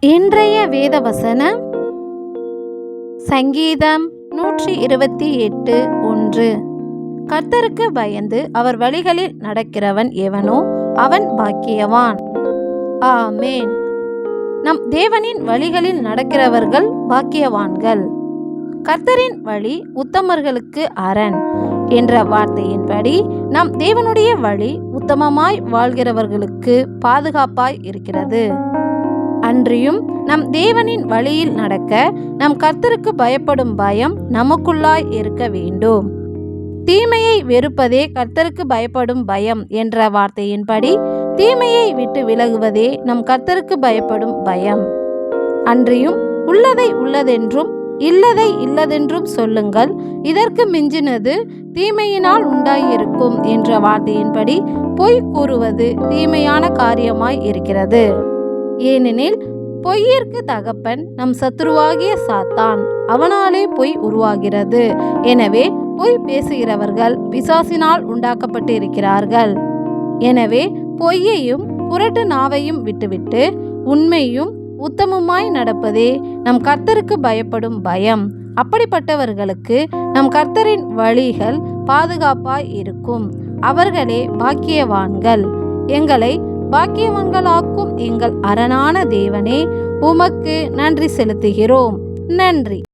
இன்றைய வேத வசனம் சங்கீதம் நூற்றி இருபத்தி எட்டு ஒன்று. கர்த்தருக்கு பயந்து அவர் வழிகளில் நடக்கிறவன் எவனோ அவன் பாக்கியவான். ஆமேன். நம் தேவனின் வழிகளில் நடக்கிறவர்கள் பாக்கியவான்கள். கர்த்தரின் வழி உத்தமர்களுக்கு அரண் என்ற வார்த்தையின்படி நம் தேவனுடைய வழி உத்தமமாய் வாழ்கிறவர்களுக்கு பாதுகாப்பாய் இருக்கிறது. அன்றியும் நம் தேவனின் வழியில் நடக்க நம் கர்த்தருக்கு பயப்படும் பயம் நமக்குள்ளாய் இருக்க வேண்டும். தீமையை வெறுப்பதே கர்த்தருக்கு பயப்படும் பயம் என்ற வார்த்தையின்படி தீமையை விட்டு விலகுவதே நம் கர்த்தருக்கு பயப்படும் பயம். அன்றியும் உள்ளதை உள்ளதென்றும் இல்லதை இல்லதென்றும் சொல்லுங்கள் இதற்கு மிஞ்சினது தீமையினால் உண்டாயிருக்கும் என்ற வார்த்தையின்படி பொய் கூறுவது தீமையான காரியமாய் இருக்கிறது. ஏனெனில் பொய்யிற்கு தகப்பன் நம் சத்துருவாகிய சாத்தான். அவனாலே பொய் உருவாகிறது. எனவே பொய் பேசுகிறவர்கள் பிசாசினால் உண்டாக்கப்பட்டு இருக்கிறார்கள் எனவே பொய்யையும் புரட்டு நாவையும் விட்டுவிட்டு உண்மையும் உத்தமமாய் நடப்பதே நம் கர்த்தருக்கு பயப்படும் பயம். அப்படிப்பட்டவர்களுக்கு நம் கர்த்தரின் வழிகள் பாதுகாப்பாய் இருக்கும். அவர்களே பாக்கியவான்கள். எங்களை பாக்கியவான்களாக்கும் எங்கள் அரணான தேவனே உமக்கு நன்றி செலுத்துகிறோம். நன்றி.